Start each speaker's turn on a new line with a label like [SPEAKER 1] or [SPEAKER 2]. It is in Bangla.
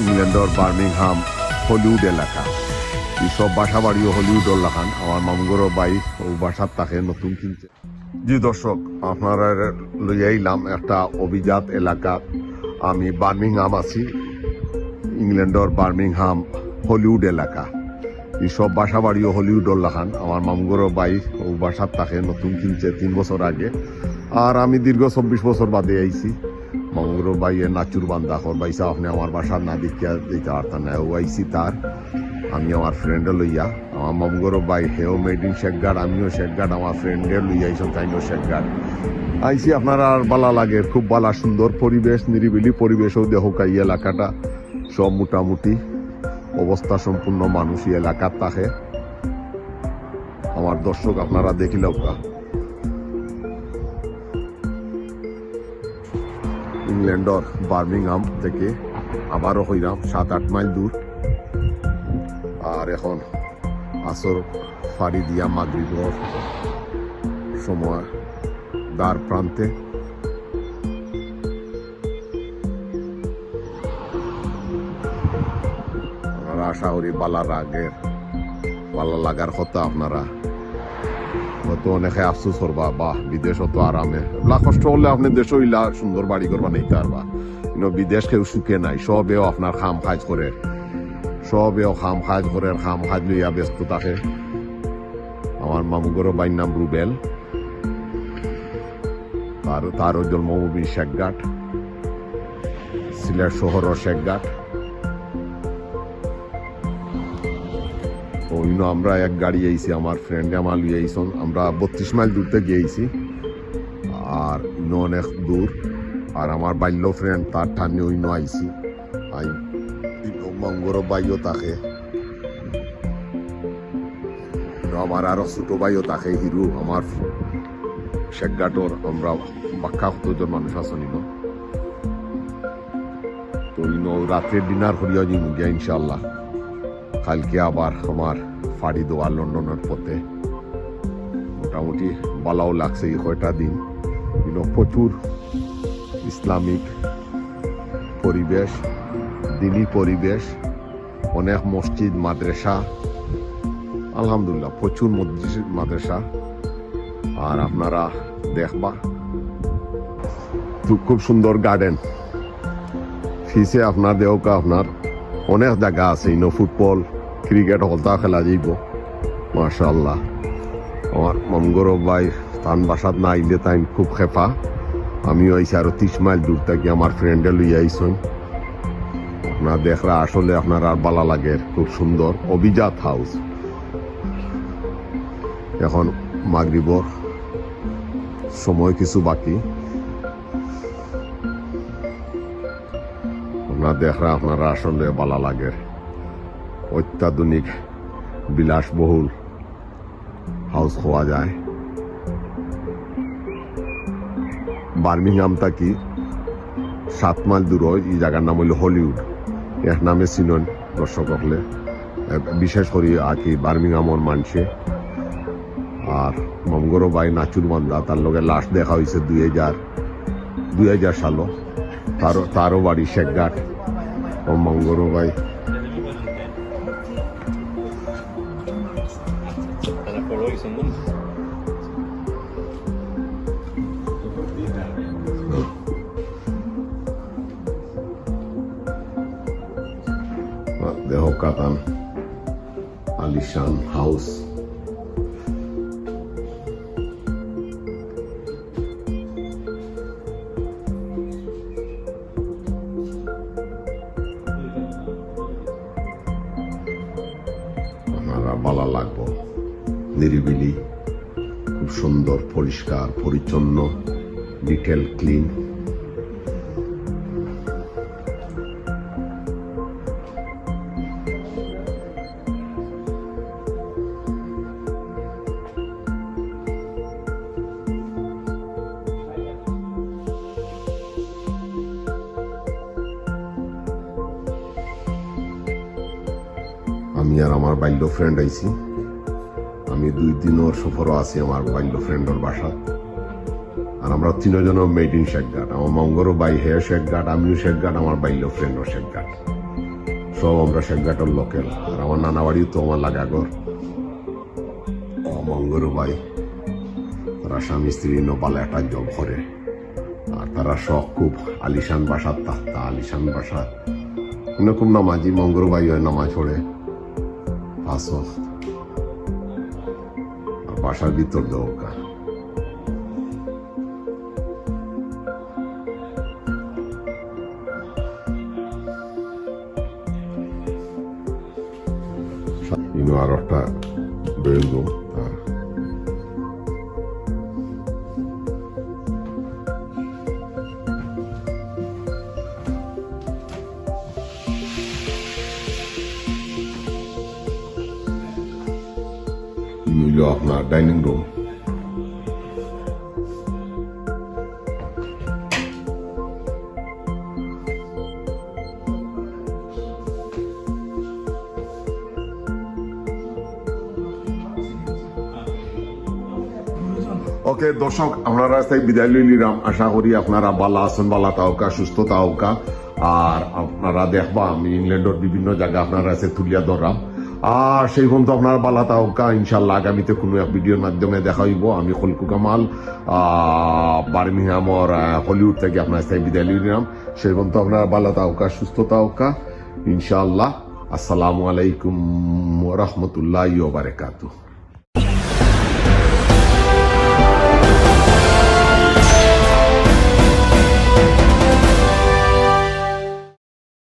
[SPEAKER 1] ইংল্যান্ডর বার্মিংহাম হলিউড এলাকা। সব বাসা বাড়িও হলিউড লাখান আমার মামগরো বাই ও বাসার তাকে নতুন কিনছে। জি দর্শক আপনারা লইয়া আইলাম একটা অভিজাত এলাকা। আমি বার্মিংহাম আছি। ইংল্যান্ডর বার্মিংহাম হলিউড এলাকা। এই সব বাসা বাড়িও হলিউড লাখান আমার মামগরো বাই ও বাসার তাকে নতুন কিনছে তিন বছর আগে। আর আমি দীর্ঘ চব্বিশ বছর বাদে আইছি। মঙ্গল বাইয়ে নাচুর বান্দা কর বাইসা, আপনি আমার বাসার না দেখিয়া দিতে পারতাম না ও তার। আমি আমার ফ্রেন্ডে লইয়া, আমার মঙ্গল বাই হেও মেড ইন শেখগার্ড আমিও শেখগার্ড আমার ফ্রেন্ডে লইয়া আইসন তাইও শেখগার্ড আইসি আপনারা আর বালা লাগে, খুব বালা সুন্দর পরিবেশ, নিরিবিলি পরিবেশও দেহ এই এলাকাটা। সব মোটামুটি অবস্থা সম্পূর্ণ মানুষই এলাকার তাকে আমার দর্শক আপনারা দেখিলেও ইংল্যান্ডর বার্মিংহাম থেকে আবারও হইলাম সাত, আট মাইল দূর। আর এখন আসর ফাড়ি দিয়া মাগরিবর সময় দ্বার প্রান্তে। আশা করি বালা রাগের বালা লাগার কথা আপনারা হয়তো অনেকে আফসোস করবা, বাহ, বিদেশ তো আরামে। এগুলা কষ্ট করলে আপনি দেশও ইলা সুন্দর বাড়ি করবা, নেই পারবা কিন্তু বিদেশ কেউ সুখে নাই, সবেও আপনার খাম কাজ করে। সবেও খাম কাজ করে খাম কাজ লইয়া ব্যস্ত থাকে। আমার মামুগরও বাইর নাম রুবেল। তার, তারও জন্মভূমি শেখঘাট সিলেট শহরও শেখঘাট তো আমরা এক গাড়ি আইছি আমার ফ্রেন্ডে আমার লিয়ে আইসন আমরা বত্রিশ মাইল দূর থেকে গিয়েছি আর ইনো অনেক দূর। আর আমার বাল্য ফ্রেন্ড তার ঠান্ডে ইনো আইছি আই মঙ্গর বাইও তাকে। আমার আরও ছোট বাইও তাকে, হিরু, আমার শেখগাটর। আমরা বাক্কা কতজন মানুষ আছেন ইনো তো ইনো রাত্রে ডিনার করিয়া যাইমু গিয়া ইনশাল্লাহ কালকে আবার আমার ফাড়ি দেওয়া লন্ডনের পথে। মোটামুটি বালাও লাগছে এই কয়টা দিন। কিন্তু প্রচুর ইসলামিক পরিবেশ দিনী পরিবেশ, অনেক মসজিদ, মাদ্রাসা। আলহামদুলিল্লাহ, প্রচুর মসজিদ, মাদ্রাসা। আর আপনারা দেখবা, খুব সুন্দর গার্ডেন ফিসে আপনার দেওকা আপনার। অনেক জায়গা আছে ইনো ফুটবল ক্রিকেট হলতা খেলা যাইব মাশাল্লাহ আমার মমগর ভাই তান বাসাত না আইলে তাই খুব খেপা আমিও আইসি আরও ত্রিশ মাইল দূর থাকি আমার ফ্রেন্ডে লইয়া আইসন আপনার দেখরা আসলে আপনার আর বালা লাগে খুব সুন্দর অভিজাত হাউস এখন মাগরিবর সময় কিছু বাকি আপনার দেখরা আপনারা আসলে বালা লাগে। অত্যাধুনিক, বিলাসবহুল হাউস খোয়া যায়। বার্মিংহাম থাকি সাত মাইল দূর, এই জায়গার নাম হইল হলিউড। এর নামে চিনন দর্শক হলে। বিশেষ করে আর কি বার্মিংহামর মানছে আর মমগরো বাই নাচুর বান্দা, তার লগে লাস্ট দেখা হয়েছে দুই হাজার দুই হাজার সালো। তারও তারও বাড়ি Shekhghat
[SPEAKER 2] Oh
[SPEAKER 1] manggoro guys. Det. Alishan House. ভালো লাগবো। নিরিবিলি খুব সুন্দর পরিষ্কার পরিচ্ছন্ন ডিটেল ক্লিন আমি আর আমার বাল্য ফ্রেন্ড আইছি। আমি দুই তিন ওর সফরও আছি আমার বাল্য ফ্রেন্ডর বাসা। আর আমরা তিনজনও মেড ইন শেখঘাট আমার মঙ্গরও বাই হেয়ার শেখঘাট আমিও শেখঘাট আমার বাল্য ফ্রেন্ডও শেখঘাট সব আমরা শেখঘাটর লোকেল আর আমার নানা বাড়িও তো আমার লাগাগর মঙ্গরু ভাই, তারা স্বামী, স্ত্রী নপালে একটা জব করে। আর তারা শখ খুব। আলিশান বাসার তাহতা আলিশান বাসা। এরকম নামাজি মঙ্গরু ভাই হয় নামাজ পড়ে। পাঁচ বাসার ভিতর দৌকা ইনো আর একটা ড্রয়িং হইল আপনার ডাইনিং রুম ওকে দর্শক, আমরা রাস্তায় বিদায় নিলাম। আশা করি আপনারা বালা আছেন বালা তাওকা সুস্থ তাওকা আর আপনারা দেখবা, আমি ইংল্যান্ডের বিভিন্ন জায়গা আপনারা আছে তুলিয়া ধরাম আর সেই পর্যন্ত আপনার বালা তাওকা ইনশাল্লাহ আগামীতে কোনো এক ভিডিওর মাধ্যমে দেখা হইব। আমি খলকু কামাল বার্মিংহামর হলিউড থেকে আপনার কাছে বিদায় নিলাম। সেই পর্যন্ত আপনার বালা তাওকা সুস্থ তাওকা ইনশাল্লাহ, আসসালামু আলাইকুম রহমতুল্লাহ বারাকাতুহ।